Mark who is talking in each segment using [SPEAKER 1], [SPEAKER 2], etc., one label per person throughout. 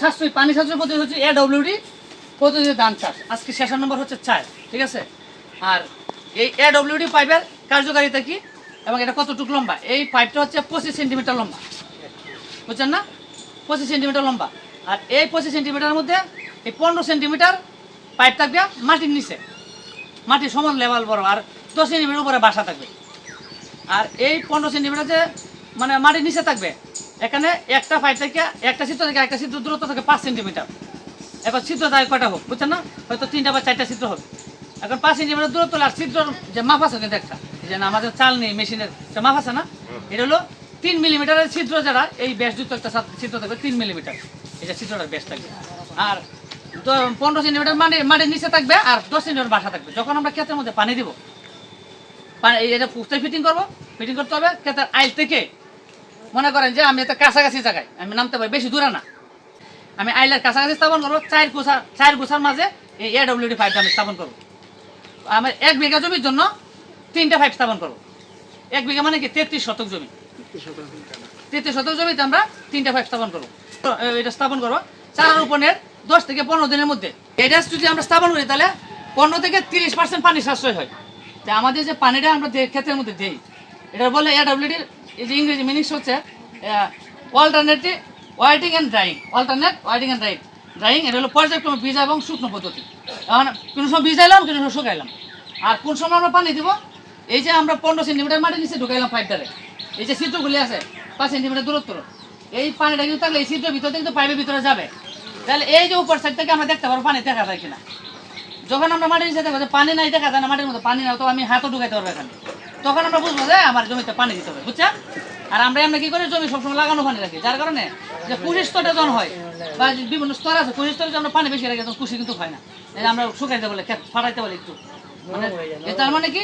[SPEAKER 1] সাশ্রয়ী পানি সাশ্রয় পদ্ধতি হচ্ছে এডব্লিউডি পদ্ধতিতে ধান চাষ। আজকে সেশন নম্বর হচ্ছে চার, ঠিক আছে? আর এই এডব্লিউডি পাইপের কার্যকারিতা কি এবং এটা কতটুকু লম্বা? এই পাইপটা হচ্ছে পঁচিশ সেন্টিমিটার লম্বা। বুঝছেন না? পঁচিশ সেন্টিমিটার লম্বা। আর এই পঁচিশ সেন্টিমিটারের মধ্যে এই পনেরো সেন্টিমিটার পাইপ থাকবে মাটির নিচে। মাটির সমান লেভেল বড়, আর দশ সেন্টিমিটার উপরে বাসা থাকবে। আর এই পনেরো সেন্টিমিটার যে মানে মাটির নিচে থাকবে এখানে একটা পাইপ থেকে একটা ছিদ্র থেকে একটা ছিদ্র দূরত্ব থাকে পাঁচ সেন্টিমিটার এখন ছিদ্র থাকে কয়টা হোক, বুঝছেন না? হয়তো তিনটা বা চারটা ছিদ্র হবে। এখন পাঁচ সেন্টিমিটার দূরত্ব আর ছিদ্র যে মাপ আছে কিন্তু একটা। যে না, আমাদের চাল নেই মেশিনের যে মাপ আছে না, এটা হলো তিন মিলিমিটারের ছিদ্র যারা, এই ব্যাসযুক্ত একটা ছিদ্র থাকবে তিন মিলিমিটার যে ছিদ্রটার ব্যাস থাকবে। আর পনেরো সেন্টিমিটার মানে মাটির নিচে থাকবে আর দশ সেন্টিমিটার বাসা থাকবে। যখন আমরা ক্ষেতের মধ্যে পানি দিব, পানি এটা পুস্তে ফিটিং করব। ফিটিং করতে হবে ক্ষেতের আইল থেকে। মনে করেন যে আমি একটা কাছাকাছি জায়গায় আমি নামতে পারি বেশি দূরে না। আমি আইলার কাছাকাছি স্থাপন করব চার গোছা চার গোছার মাঝে এই এডব্লিউডি পাইপটা আমি স্থাপন করব। আমার এক বিঘা জমির জন্য তিনটা পাইপ স্থাপন করব। এক বিঘা মানে কি? তেত্রিশ শতক জমি। তেত্রিশ শতক জমিতে আমরা তিনটা পাইপ স্থাপন করব। এটা স্থাপন করব। চারা রোপণের দশ থেকে পনেরো দিনের মধ্যে। এটা যদি আমরা স্থাপন করি তাহলে পনেরো থেকে তিরিশ পার্সেন্ট পানি সাশ্রয় হয়। তা আমাদের যে পানিটা আমরা ক্ষেতের মধ্যে দিই এটা বলে এডব্লিউডির যে ইংরেজি মিনিংস হচ্ছে alternative wetting and drying alternate wetting and drying drying এটা হলো পর্যায়ক্রমে ভিজা এবং শুকনো পদ্ধতি। এখন কোনো সময় ভিজাইলাম, কোনো সময় শুকাইলাম। আর কোন সময় আমরা পানি দিব? এই যে আমরা পনেরো সেন্টিমিটার মাটির নিচে ঢুকাইলাম পাইপটারে এই যে ছিদ্রগুলি আছে, পাঁচ সেন্টিমিটার দূরত্ব। এই পানিটা কিন্তু থাকলে এই ছিদ্রের ভিতরে কিন্তু পাইপের ভিতরে যাবে। তাহলে এই যে উপর সাইড থেকে আমরা দেখতে পারব পানি দেখা যায় কিনা। যখন আমরা মাটির নিচে দেখব যে পানি নাই, দেখা যায় না মাটির মধ্যে পানি না তো আমি হাতও ঢুকাইতে পারব এখানে। তখন আমরা বুঝব যে আমার জমিতে পানি দিতে হবে বুঝছেন? আর আমরা আমরা কি করি জমি সবসময় লাগানো পানি রাখি। যার কারণে যে কুশি স্তরটা যখন হয় বা বিভিন্ন স্তর আছে কুশি স্তরে আমরা পানি বেশি রাখি তখন কুশি কিন্তু হয় না। আমরা শুকাইতে বলে ফাটাইতে বলে একটু। মানে তার মানে কি?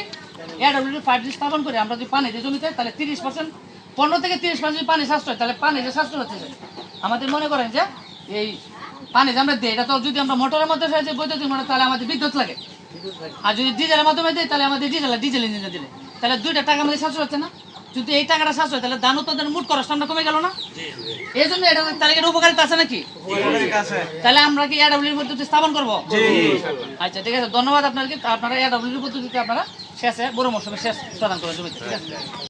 [SPEAKER 1] এডব্লিউ ফাইভ স্থাপন করে আমরা যদি পানি দিই জমিতে তাহলে তিরিশ পার্সেন্ট পনেরো থেকে তিরিশ পার্সেন্ট যদি পানি সাশ্রয় তাহলে পানি যে সাশ্রয় হচ্ছে আমাদের মনে করেন যে এই পানি যে আমরা দিই এটা তো যদি আমরা মোটরের মধ্যে বৈদ্যুতিক মোটর তাহলে আমাদের বিদ্যুৎ লাগে। আর যদি ডিজেলের মাধ্যমে দিই তাহলে আমাদের ডিজেল ডিজেল ইঞ্জিনে দিলে। তাহলে দুইটা টাকা আমাদের সাশ্রয় হচ্ছে না? যদি এই টাকাটা সাশ্রয় তাহলে দান তোদের মুট করার সামনে কমে গেল না? এই জন্য এটা তাহলে এটা উপকারিতা আছে নাকি? তাহলে আমরা কি এডব্লিউর পদ্ধতি স্থাপন করব? আচ্ছা ঠিক আছে। ধন্যবাদ আপনাকে। আপনারা এডব্লিউর পদ্ধতিতে আপনারা শেষে বড় মৌসুমে শেষ প্রদান করেন জমিতে ঠিক আছে?